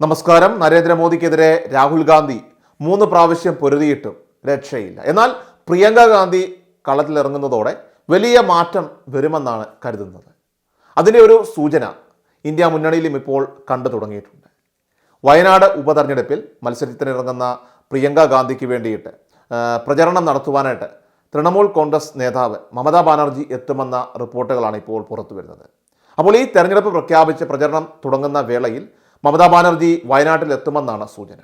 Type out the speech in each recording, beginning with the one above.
നമസ്കാരം. നരേന്ദ്രമോദിക്കെതിരെ രാഹുൽ ഗാന്ധി മൂന്ന് പ്രാവശ്യം പൊരുതിയിട്ടും രക്ഷയില്ല. എന്നാൽ പ്രിയങ്ക ഗാന്ധി കളത്തിലിറങ്ങുന്നതോടെ വലിയ മാറ്റം വരുമെന്നാണ് കരുതുന്നത്. അതിന്റെ ഒരു സൂചന ഇന്ത്യ മുന്നണിയിലും ഇപ്പോൾ കണ്ടു തുടങ്ങിയിട്ടുണ്ട്. വയനാട് ഉപതെരഞ്ഞെടുപ്പിൽ മത്സരത്തിനിറങ്ങുന്ന പ്രിയങ്ക ഗാന്ധിക്ക് വേണ്ടിയിട്ട് പ്രചരണം നടത്തുവാനായിട്ട് തൃണമൂൽ കോൺഗ്രസ് നേതാവ് മമതാ ബാനർജി എത്തുമെന്ന റിപ്പോർട്ടുകളാണ് ഇപ്പോൾ പുറത്തു വരുന്നത് അപ്പോൾ ഈ തെരഞ്ഞെടുപ്പ് പ്രഖ്യാപിച്ച് പ്രചരണം തുടങ്ങുന്ന വേളയിൽ മമതാ ബാനർജി വയനാട്ടിൽ എത്തുമെന്നാണ് സൂചന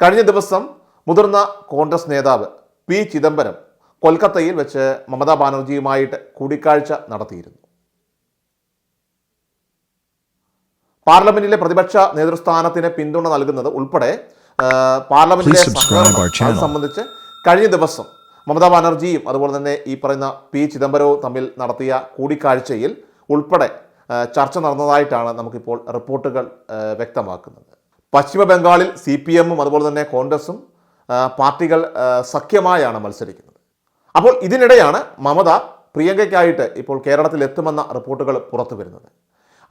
കഴിഞ്ഞ ദിവസം മുതിർന്ന കോൺഗ്രസ് നേതാവ് പി ചിദംബരം കൊൽക്കത്തയിൽ വെച്ച് മമതാ ബാനർജിയുമായിട്ട് കൂടിക്കാഴ്ച നടത്തിയിരുന്നു പാർലമെന്റിലെ പ്രതിപക്ഷ നേതൃസ്ഥാനത്തിന് പിന്തുണ നൽകുന്നത് ഉൾപ്പെടെ പാർലമെന്റിലെ സഹകരണം. സംബന്ധിച്ച് കഴിഞ്ഞ ദിവസം മമതാ ബാനർജിയും അതുപോലെ തന്നെ ഈ പറയുന്ന പി ചിദംബരവും തമ്മിൽ നടത്തിയ കൂടിക്കാഴ്ചയിൽ ഉൾപ്പെടെ ചർച്ച നടന്നതായിട്ടാണ് നമുക്കിപ്പോൾ റിപ്പോർട്ടുകൾ വ്യക്തമാക്കുന്നത്. പശ്ചിമ ബംഗാളിൽ സി പി എമ്മും അതുപോലെ തന്നെ കോൺഗ്രസും പാർട്ടികൾ സഖ്യമായാണ് മത്സരിക്കുന്നത്. അപ്പോൾ ഇതിനിടെയാണ് മമത പ്രിയങ്കയ്ക്കായിട്ട് ഇപ്പോൾ കേരളത്തിൽ എത്തുമെന്ന റിപ്പോർട്ടുകൾ പുറത്തു വരുന്നത്.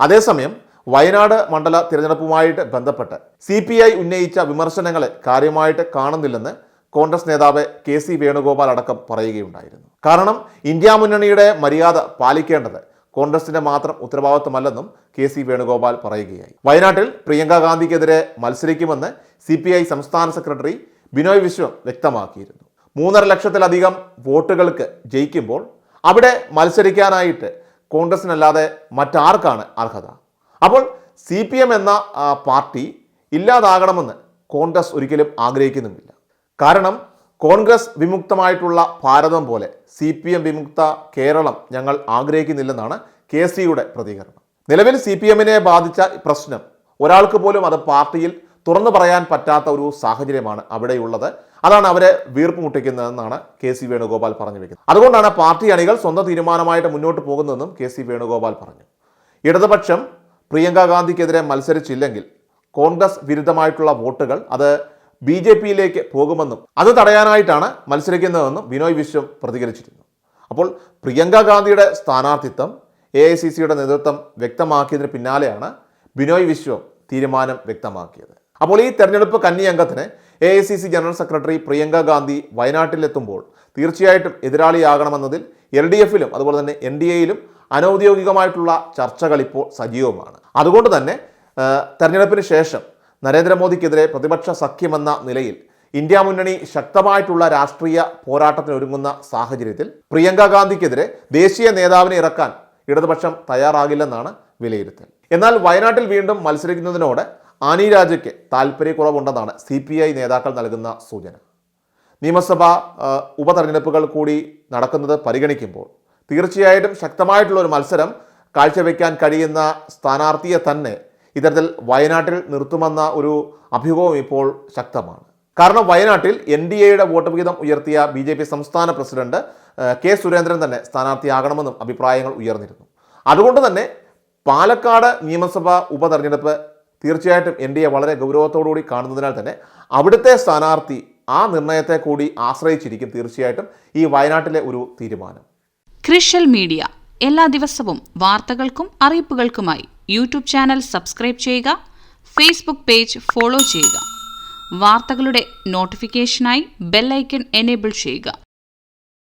അതേസമയം വയനാട് മണ്ഡല തിരഞ്ഞെടുപ്പുമായിട്ട് ബന്ധപ്പെട്ട് സി പി ഐ ഉന്നയിച്ച വിമർശനങ്ങളെ കാര്യമായിട്ട് കാണുന്നില്ലെന്ന് കോൺഗ്രസ് നേതാവ് കെ സി വേണുഗോപാൽ അടക്കം പറയുകയുണ്ടായിരുന്നു. കാരണം ഇന്ത്യ മുന്നണിയുടെ മര്യാദ പാലിക്കേണ്ടത് കോൺഗ്രസിന്റെ മാത്രം ഉത്തരവാദിത്വമല്ലെന്നും കെ സി വേണുഗോപാൽ പറയുകയായി. വയനാട്ടിൽ പ്രിയങ്ക ഗാന്ധിക്കെതിരെ മത്സരിക്കുമെന്ന് സി സംസ്ഥാന സെക്രട്ടറി ബിനോയ് വിശ്വം വ്യക്തമാക്കിയിരുന്നു. മൂന്നര ലക്ഷത്തിലധികം വോട്ടുകൾക്ക് ജയിക്കുമ്പോൾ അവിടെ മത്സരിക്കാനായിട്ട് കോൺഗ്രസിനല്ലാതെ മറ്റാർക്കാണ് അർഹത? അപ്പോൾ സി പി എം എന്ന പാർട്ടി ഇല്ലാതാകണമെന്ന് കോൺഗ്രസ് ഒരിക്കലും ആഗ്രഹിക്കുന്നുമില്ല. കാരണം കോൺഗ്രസ് വിമുക്തമായിട്ടുള്ള ഭാരതം പോലെ സി പി എം വിമുക്ത കേരളം ഞങ്ങൾ ആഗ്രഹിക്കുന്നില്ലെന്നാണ് കെ സിയുടെ പ്രതികരണം. നിലവിൽ സി പി എമ്മിനെ ബാധിച്ച പ്രശ്നം ഒരാൾക്ക് പോലും അത് പാർട്ടിയിൽ തുറന്നു പറയാൻ പറ്റാത്ത ഒരു സാഹചര്യമാണ് അവിടെയുള്ളത്. അതാണ് അവരെ വീർപ്പ് മുട്ടിക്കുന്നതെന്നാണ് കെ സി വേണുഗോപാൽ പറഞ്ഞു വെക്കുന്നത് അതുകൊണ്ടാണ് പാർട്ടി അണികൾ സ്വന്തം തീരുമാനമായിട്ട് മുന്നോട്ട് പോകുന്നതെന്നും കെ സി വേണുഗോപാൽ പറഞ്ഞു. ഇടതുപക്ഷം പ്രിയങ്ക ഗാന്ധിക്കെതിരെ മത്സരിച്ചില്ലെങ്കിൽ കോൺഗ്രസ് വിരുദ്ധമായിട്ടുള്ള വോട്ടുകൾ അത് ബി ജെ പിയിലേക്ക് പോകുമെന്നും അത് തടയാനായിട്ടാണ് മത്സരിക്കുന്നതെന്നും ബിനോയ് വിശ്വം പ്രതികരിച്ചിരുന്നു. അപ്പോൾ പ്രിയങ്ക ഗാന്ധിയുടെ സ്ഥാനാർത്ഥിത്വം എ ഐ സി സിയുടെ നേതൃത്വം വ്യക്തമാക്കിയതിന് പിന്നാലെയാണ് ബിനോയ് വിശ്വം തീരുമാനം വ്യക്തമാക്കിയത്. അപ്പോൾ ഈ തെരഞ്ഞെടുപ്പ് കന്നി അംഗത്തിന് A I C C general secretary Priyanka Gandhi വയനാട്ടിലെത്തുമ്പോൾ തീർച്ചയായിട്ടും എതിരാളിയാകണമെന്നതിൽ എൽ ഡി എഫിലും അതുപോലെ തന്നെ എൻ ഡി എയിലും അനൗദ്യോഗികമായിട്ടുള്ള ചർച്ചകൾ ഇപ്പോൾ സജീവമാണ്. അതുകൊണ്ട് തന്നെ തെരഞ്ഞെടുപ്പിന് ശേഷം നരേന്ദ്രമോദിക്കെതിരെ പ്രതിപക്ഷ സഖ്യമെന്ന നിലയിൽ ഇന്ത്യ മുന്നണി ശക്തമായിട്ടുള്ള രാഷ്ട്രീയ പോരാട്ടത്തിനൊരുങ്ങുന്ന സാഹചര്യത്തിൽ പ്രിയങ്ക ഗാന്ധിക്കെതിരെ ദേശീയ നേതാവിനെ ഇറക്കാൻ ഇടതുപക്ഷം തയ്യാറാകില്ലെന്നാണ് വിലയിരുത്തൽ. എന്നാൽ വയനാട്ടിൽ വീണ്ടും മത്സരിക്കുന്നതിനോട് ആനി രാജയ്ക്ക് താല്പര്യക്കുറവുണ്ടെന്നാണ് സി പി ഐ നേതാക്കൾ നൽകുന്ന സൂചന. നിയമസഭാ ഉപതെരഞ്ഞെടുപ്പുകൾ കൂടി നടക്കുന്നത് പരിഗണിക്കുമ്പോൾ തീർച്ചയായിട്ടും ശക്തമായിട്ടുള്ള ഒരു മത്സരം കാഴ്ചവെക്കാൻ കഴിയുന്ന സ്ഥാനാർത്ഥിയെ തന്നെ ഇത്തരത്തിൽ വയനാട്ടിൽ നിർത്തുമെന്ന ഒരു അഭ്യൂഹവും ഇപ്പോൾ ശക്തമാണ്. കാരണം വയനാട്ടിൽ എൻ ഡി എയുടെ വോട്ട് വിഹിതം ഉയർത്തിയ ബി ജെ പി സംസ്ഥാന പ്രസിഡന്റ് കെ സുരേന്ദ്രൻ തന്നെ സ്ഥാനാർത്ഥിയാകണമെന്നും അഭിപ്രായങ്ങൾ ഉയർന്നിരുന്നു. അതുകൊണ്ട് തന്നെ പാലക്കാട് നിയമസഭാ ഉപതെരഞ്ഞെടുപ്പ് തീർച്ചയായിട്ടും എൻ ഡി എ വളരെ ഗൗരവത്തോടുകൂടി കാണുന്നതിനാൽ തന്നെ അവിടുത്തെ സ്ഥാനാർത്ഥി ആ നിർണയത്തെ കൂടി ആശ്രയിച്ചിരിക്കും തീർച്ചയായിട്ടും ഈ വയനാട്ടിലെ ഒരു തീരുമാനം. Crucial media. എല്ലാ ദിവസവും വാർത്തകൾക്കും അറിയിപ്പുകൾക്കുമായി യൂട്യൂബ് ചാനൽ സബ്സ്ക്രൈബ് ചെയ്യുക ഫേസ്ബുക്ക് പേജ് ഫോളോ ചെയ്യുക. വാർത്തകളുടെ നോട്ടിഫിക്കേഷനായി ബെല്ലൈക്കൺ എനേബിൾ ചെയ്യുക.